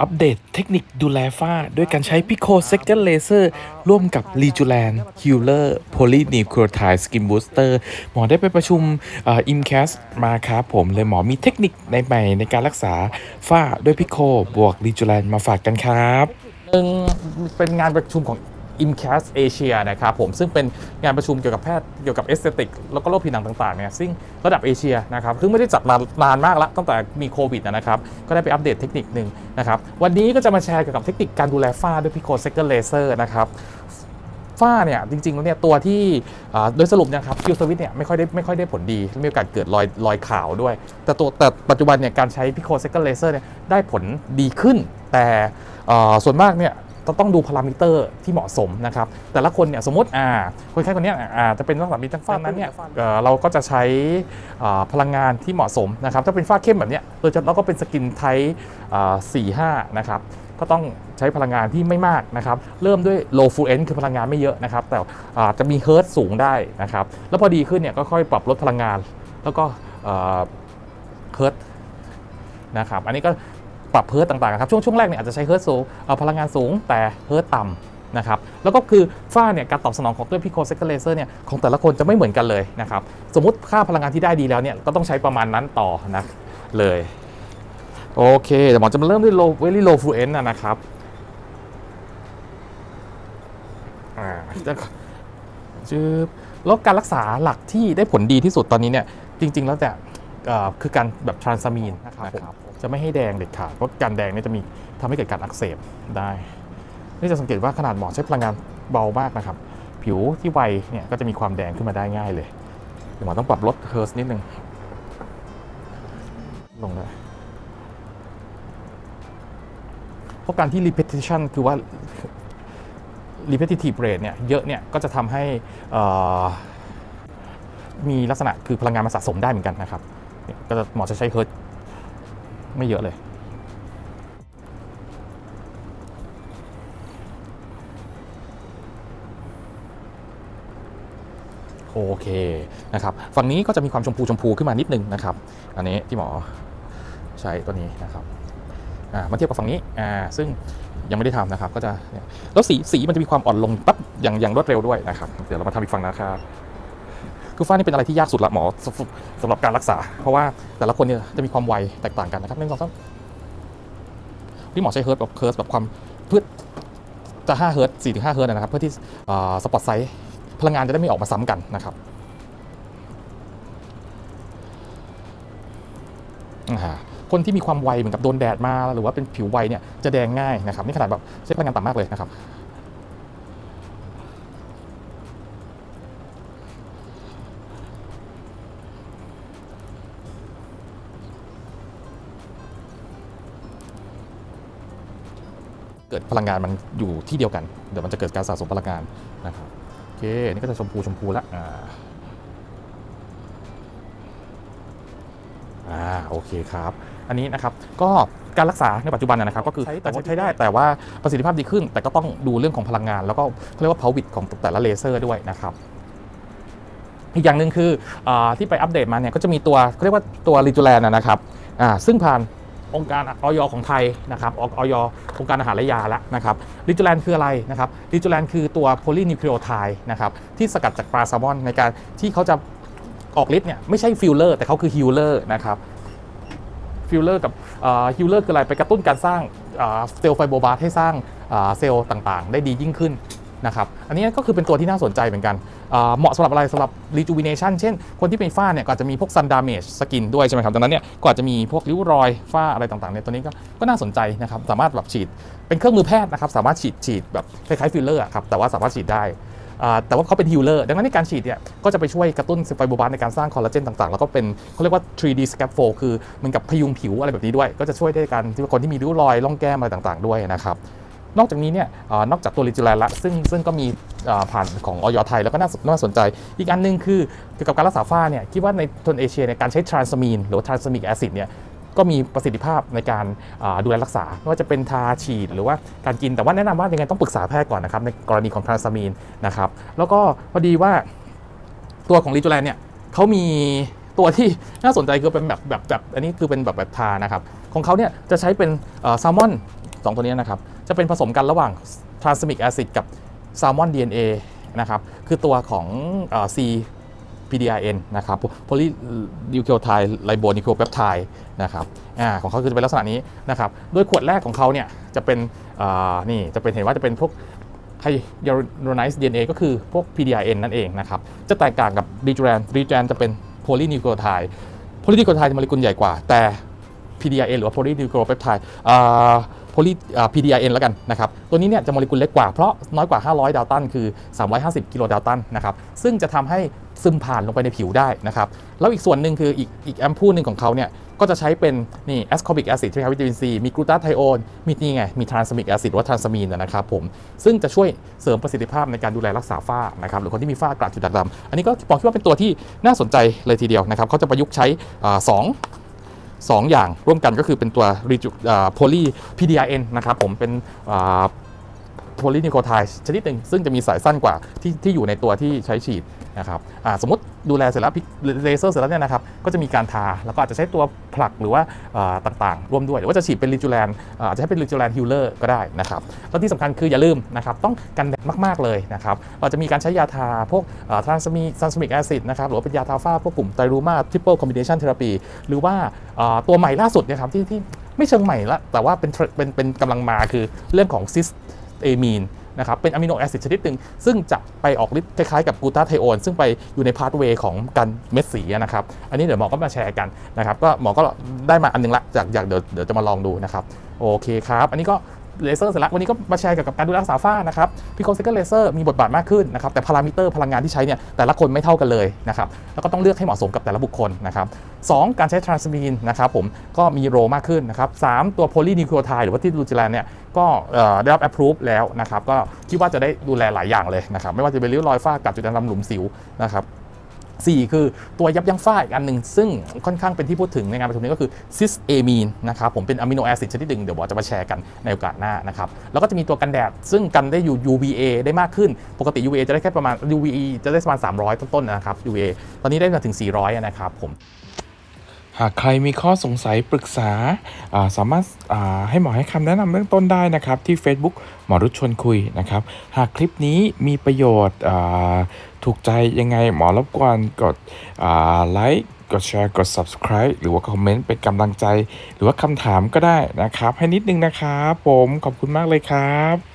อัปเดตเทคนิคดูแลฝ้า ด้วยการใช้พิโคเซกเกอร์เลเซอร์ร่วมกับรีจูแลนฮิลเลอร์โพลีนิวคลไทสกินบูสเตอร์หมอได้ไปประชุมอิมแคสมาครับผมเลยหมอมีเทคนิคในใหม่ในการรักษาฝ้าด้วยพิโคบวกรีจูแลนมาฝากกันครับหนึ่งเป็นงานประชุมของ IMCAS Asia นะครับผมซึ่งเป็นงานประชุมเกี่ยวกับแพทย์เกี่ยวกับเอสเตติกแล้วก็โรคผิวหนังต่างๆเนี่ยซึ่งระดับเอเชียนะครับซึ่งไม่ได้จัดมานานมากแล้วตั้งแต่มีโควิดนะครับก็ได้ไปอัปเดตเทคนิคหนึ่งนะครับวันนี้ก็จะมาแชร์เกี่ยวกับเทคนิคการดูแลฝ้าด้วยพิโคเซกเกอร์เลเซอร์นะครับฝ้าเนี่ยจริงๆแล้วเนี่ยตัวที่โดยสรุปนะครับคิวสวิตเนี่ยไม่ค่อยได้ไม่ค่อยได้ผลดี มีโอกาสเกิดรอยรอยขาวด้วย แต่ตัวแต่ปัจจุบันเนี่ยการใช้พิโคเซกเกอร์เลเซอร์เนี่ยได้ผลดีขึ้น แต่ส่วนมากเนี่ย ต้องต้องดูพารามิเตอร์ที่เหมาะสมนะครับแต่ละคนเนี่ยสมมติอ่าคนไข้คนเนี้ยอ่าจะเป็นต้องแบบมีตั้งฝ้านั้นเนี่ยเอ่อเราก็จะใช้อ่าพลังงานที่เหมาะสมนะครับถ้าเป็นฝ้าเข้มแบบเนี้ยโดยเฉพาะก็เป็นสกินไทป์สี่ห้านะครับก็ต้องใช้พลังงานที่ไม่มากนะครับ เริ่มด้วย low fluence คือพลังงานไม่เยอะนะครับ แต่อาจจะมีเฮิร์ตสูงได้นะครับ แล้วพอดีขึ้นเนี่ยก็ค่อยปรับลดพลังงาน แล้วก็เฮิร์ตนะครับ อันนี้ก็ ปรับเฮิร์ตต่างๆครับช่วงช่วงแรกเนี่ยอาจจะใช้เฮิร์ตสูงเอ่อพลังงานสูงแต่เฮิร์ตต่ำนะครับแล้วก็คือฝ้าเนี่ยการตอบสนองของตัวพิโคเซกเลเซอร์เนี่ยของแต่ละคนจะไม่เหมือนกันเลยนะครับสมมติค่าพลังงานที่ได้ดีแล้วเนี่ยก็ต้องใช้ประมาณนั้นต่อนะเลยโอเคเดี๋ยวหมอจะมาเริ่มด้วย low very low fluence นะนะครับอ่าจืบแล้วการรักษาหลักที่ได้ผลดีที่สุดตอนนี้เนี่ยจริง ๆ แล้วแต่คือการแบบทรานซามีนนะครับ จะไม่ให้แดงเด็ดขาดเพราะการแดงเนี่ยจะมีทำให้เกิดการอักเสบได้นี่จะสังเกตว่าขนาดหมอใช้พลังงานเบามากนะครับ ผิวที่ไวเนี่ยก็จะมีความแดงขึ้นมาได้ง่ายเลยเดี๋ยวหมอต้องปรับลดเฮิร์สนิดนึงลงเลยเพราะการที่ repetition คือว่า repetitive rate เนี่ยเยอะเนี่ยก็จะทำให้มีลักษณะคือพลังงานมาสะสมได้เหมือนกันนะครับ ก็จะหมอจะใช้เฮิร์ ไม่เยอะเลยโอเคนะครับฝั่งนี้ก็จะมีความชมพูชมพูขึ้นมานิดนึงนะครับอันนี้ที่หมอใช้ตัวนี้นะครับอ่ามาเทียบกับฝั่งนี้อ่าซึ่งยังไม่ได้ทำนะครับก็จะแล้วสีสีมันจะมีความอ่อนลงปั๊บอย่างอย่างรวดเร็วด้วยนะครับ เดี๋ยวเรามาทำอีกฝั่งนะครับ คือฝ้านี่เป็นอะไรที่ยากสุดละหมอสำสำหรับการรักษา เพราะว่าแต่ละคนเนี่ยจะมีความไวแตกต่างกันนะครับหนึ่งสองสามที่หมอใช้เฮิร์ตแบบเคิร์สแบบความเพื่อจะ5เฮิร์ต4ถึง5เฮิร์ตนะครับ เพื่อที่สปอตไซส์พลังงานจะได้ไม่ออกมาซ้ำกันนะครับอ่าคนที่มีความไวเหมือนกับโดนแดดมาหรือว่าเป็นผิวไวเนี่ยจะแดงง่ายนะครับนี่ขนาดแบบใช้พลังงานต่ำมากเลยนะครับ กิดพลังงานมันอยู่ที่เดียวกัน เดี๋ยวมันจะเกิดการสะสมพลังงานนะครับโอเคนี่ก็จะชมพูชมพูละอ่าอ่าโอเคครับ อันนี้นะครับก็การรักษาในปัจจุบันนะครับ ก็คือแต่ว่าใช้ได้แต่ว่าประสิทธิภาพดีขึ้น แต่ก็ต้องดูเรื่องของพลังงาน แล้วก็เขาเรียกว่า power bit ของแต่ละเลเซอร์ด้วยนะครับอีกอย่างหนึ่งคืออาที่ไปอัปเดตมาเนี่ยก็จะมีตัวเขาเรียกว่าตัวรีจูแลนนะครับอ่าซึ่งผ่าน องค์การออยของไทยนะครับออยองค์การอาหารและยาแล้วนะครับรีจูแลนคืออะไรนะครับรีจูแลนคือตัวโพลีนิวคลีโอไทด์นะครับที่สกัดจากปลาแซลมอนในการที่เขาจะออกฤทธิ์เนี่ยไม่ใช่ฟิลเลอร์แต่เขาคือฮิลเลอร์นะครับฟิลเลอร์กับฮิลเลอร์คืออะไรไปกระตุ้นการสร้างเซลล์ไฟโบบาสต์ให้สร้างเซลล์ต่างๆ ได้ดียิ่งขึ้นนะครับอันนี้ก็คือเป็นตัวที่น่าสนใจเหมือนกัน เหมาะสำหรับอะไรสำหรับ rejuvenation เช่น คนที่เป็นฝ้าเนี่ยก็อาจจะมีพวก sun damage skin ด้วยใช่ไหมครับดังนั้นเนี่ยก็อาจจะมีพวกริ้วรอยฝ้าอะไรต่างๆเนี่ยตัวนี้ก็ก็น่าสนใจนะครับสามารถแบบฉีดเป็นเครื่องมือแพทย์นะครับสามารถฉีดฉีดแบบคล้ายๆฟิลเลอร์ครับแต่ว่าสามารถฉีดได้แต่ว่าเขาเป็นฮิลเลอร์ดังนั้นในการฉีดเนี่ยก็จะไปช่วยกระตุ้นไฟโบบาสต์ในการสร้างคอลลาเจนต่างๆ แล้วก็เป็นเขาเรียกว่า 3D scaffold คือเหมือนกับพยุงผิวอะไรแบบนี้ด้วย ก็จะช่วยได้การที่คนที่มีริ้วรอยร่องแก้มอะไรต่างๆ ด้วยนะครับ นอกจากนี้เนี่ยนอกจากตัวลิจิแลนละซึ่งซึ่งก็มีผ่านของออยไทยแล้วก็น่าสนใจ อีกอันหนึงคือเกี่ยวกับการรักษาฝ้าเนี่ยคิดว่าในทนเอเชียเนี่ยการใช้ทรานสมีนหรือทรานสมิกแอซิดเนี่ยก็มีประสิทธิภาพในการดูแลรักษาไม่ว่าจะเป็นทาฉีดหรือว่าการกินแต่ว่าแนะนำว่ายังไงต้องปรึกษาแพทย์ก่อนนะครับในกรณีของทรานซามีนนะครับแล้วก็พอดีว่าตัวของลิจูแลนเนี่ยเขามีตัวที่น่าสนใจคือเป็นแบบแบบแบบอันนี้คือเป็นแบบแบบทานะครับของเขาเนี่ยจะใช้เป็นแซลมอนสองตัวนี้นะครับ จะเป็นผสมกันระหว่าง transamic acid กับ salmon DNA นะครับ คือตัวของอ C PDRN นะครับ polynucleotide ribonucleopeptide นะครับอ่าของเขาคือจะเป็นลักษณะนี้นะครับ โดยขวดแรกของเขาเนี่ยจะเป็นนี่จะเป็นเห็นว่าจะเป็นพวก hyaluronized DNA ก็คือพวก PDRN นั่นเองนะครับ จะแตกต่างกับ r e g r a n r e g r a n จะเป็น polynucleotide polynucleotide จะโมเลกุลใหญ่กว่า แต่ PDRN หรือว่า polynucleopeptide อ่า poly อ่า PDRN แล้วกันนะครับ ตัวนี้เนี่ยจะโมเลกุลเล็กกว่า เพราะน้อยกว่า 500 ดาลตัน คือ 350 กิโลดาลตันนะครับ ซึ่งจะทำให้ซึมผ่านลงไปในผิวได้นะครับ แล้วอีกส่วนหนึ่งคืออีกอีกแอมพูลหนึ่งของเขาเนี่ย ก็จะใช้เป็นนี่ ascorbic acid ใช่ไหมครับวิตามินซีมีกลูตาไทโอน มีนี่ไง มี transamic acid หรือว่า transamin นะครับผม ซึ่งจะช่วยเสริมประสิทธิภาพในการดูแลรักษาฝ้านะครับ หรือคนที่มีฝ้ากระจุดด่างดำอันนี้ก็บอกคิดว่าเป็นตัวที่น่าสนใจเลยทีเดียวนะครับเขาจะประยุกต์ใช้อ่าสอง สองอย่างร่วมกันก็คือเป็นตัว poly PDRN นะครับผมเป็นโพลีนิโคไทด์ชนิดหนึ่งซึ่งจะมีสายสั้นกว่าที่ที่อยู่ในตัวที่ใช้ฉีด นะครับสมมติดูแลเสร็จแล้วเลเซอร์เสร็จแล้วเนี่ยนะครับก็จะมีการทา แล้วก็อาจจะใช้ตัวผลักหรือว่าต่างๆ ร่วมด้วย หรือว่าจะฉีดเป็นลิจูแลนอาจจะให้เป็นลิจูแลนฮิลเลอร์ก็ได้นะครับแล้วที่สำคัญคืออย่าลืมนะครับต้องกันแดดมากๆเลยนะครับเราจะมีการใช้ยาทาพวกทรานสมีทรานสมิกแอซิดนะครับหรือว่าเป็นยาทาฝ้าพวกกลุ่มไตรูมาทริปเปิลคอมบิเนชันเทอราปีหรือว่าตัวใหม่ล่าสุดนะครับที่ที่ไม่เชิงใหม่ละแต่ว่าเป็นเทรเป็นเป็นกำลังมาคือเรื่องของซิสเอมีน นะครับเป็นอะมิโนแอซิดชนิดหนึ่งซึ่งจะไปออกฤทธิ์คล้ายๆกับกูตาไทโอนซึ่งไปอยู่ในพาสเวย์ของการเม็ดสีนะครับอันนี้เดี๋ยวหมอก็มาแชร์กันนะครับก็หมอก็ได้มาอันหนึงละจากอยากเดี๋ยวเดี๋ยวจะมาลองดูนะครับโอเคครับ อันนี้ก็ เลเซอร์เสร็จแล้ววันนี้ก็มาแชร์เกี่ยวกับการดูแลรักษาฝ้านะครับพิโคเซกเลเซอร์มีบทบาทมากขึ้นนะครับแต่พารามิเตอร์พลังงานที่ใช้เนี่ยแต่ละคนไม่เท่ากันเลยนะครับแล้วก็ต้องเลือกให้เหมาะสมกับแต่ละบุคคลนะครับสองการใช้ทรานสมีนนะครับผมก็มีโรมากขึ้นนะครับสามตัวโพลีนิวคลไทด์หรือว่าที่ลูจิแลนเนี่ยก็ได้รับ approve แล้วนะครับก็คิดว่าจะได้ดูแลหลายอย่างเลยนะครับไม่ว่าจะเป็นริ้วรอยฝ้ากับจุดด่างดำหลุมสิวนะครับ 4 คือตัวยับยั้งฝ้าอีกอันหนึ่งซึ่งค่อนข้างเป็นที่พูดถึงในงานประชุมนี้ก็คือซิสเอมีนนะครับผมเป็นอะมิโนแอซิดชนิดหนึ่งเดี๋ยวบอจะมาแชร์กันในโอกาสหน้านะครับแล้วก็จะมีตัวกันแดด ซึ่งกันได้อยู่ UVA ได้มากขึ้น ปกติ UVA จะได้แค่ประมาณ UVE จะได้ประมาณ 300 ต้นๆนะครับ UVA ตอนนี้ได้มาถึง 400 นะครับผมหากใครมีข้อสงสัยปรึกษาาสามารถาให้หมอให้คำแนะนำเบื้องต้นได้นะครับ ที่ Facebook หมอรุชชวนคุยนะครับ หากคลิปนี้มีประโยชน์ ถูกใจยังไงหมอรบกวนกดไลค์กดแชร์กด subscribe หรือว่าคอมเมนต์เป็นกำลังใจ หรือว่าคำถามก็ได้นะครับ ให้นิดนึงนะครับ ผมขอบคุณมากเลยครับ